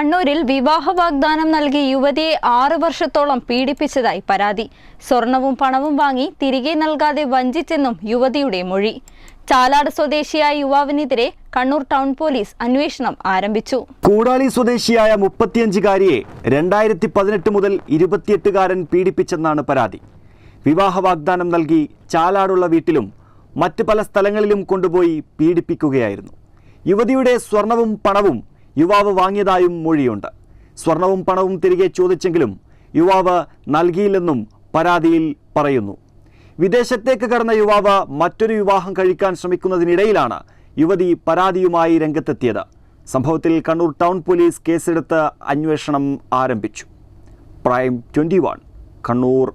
കണ്ണൂരിൽ വിവാഹ വാഗ്ദാനം നൽകി യുവതിയെ ആറു വർഷത്തോളം പീഡിപ്പിച്ചതായി പരാതി. സ്വർണവും പണവും വാങ്ങി തിരികെ നൽകാതെ വഞ്ചിച്ചെന്നും യുവതിയുടെ മൊഴി. ചാലാട് സ്വദേശിയായ യുവാവിനെതിരെ കണ്ണൂർ ടൗൺ പോലീസ് അന്വേഷണം ആരംഭിച്ചു. കൂടാളി സ്വദേശിയായ മുപ്പത്തിയഞ്ചുകാരിയെ രണ്ടായിരത്തി പതിനെട്ട് മുതൽ ഇരുപത്തിയെട്ടുകാരൻ പീഡിപ്പിച്ചെന്നാണ് പരാതി. വിവാഹ വാഗ്ദാനം നൽകി ചാലാടുള്ള വീട്ടിലും മറ്റ് പല സ്ഥലങ്ങളിലും കൊണ്ടുപോയി പീഡിപ്പിക്കുകയായിരുന്നു. യുവതിയുടെ സ്വർണവും പണവും യുവാവ് വാങ്ങിയതായും മൊഴിയുണ്ട്. സ്വർണവും പണവും തിരികെ ചോദിച്ചെങ്കിലും യുവാവ് നൽകിയില്ലെന്നും പരാതിയിൽ പറയുന്നു. വിദേശത്തേക്ക് കടന്ന യുവാവ് മറ്റൊരു വിവാഹം കഴിക്കാൻ ശ്രമിക്കുന്നതിനിടയിലാണ് യുവതി പരാതിയുമായി രംഗത്തെത്തിയത്. സംഭവത്തിൽ കണ്ണൂർ ടൗൺ പോലീസ് കേസെടുത്ത് അന്വേഷണം ആരംഭിച്ചു. Prime twenty one Kannur.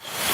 you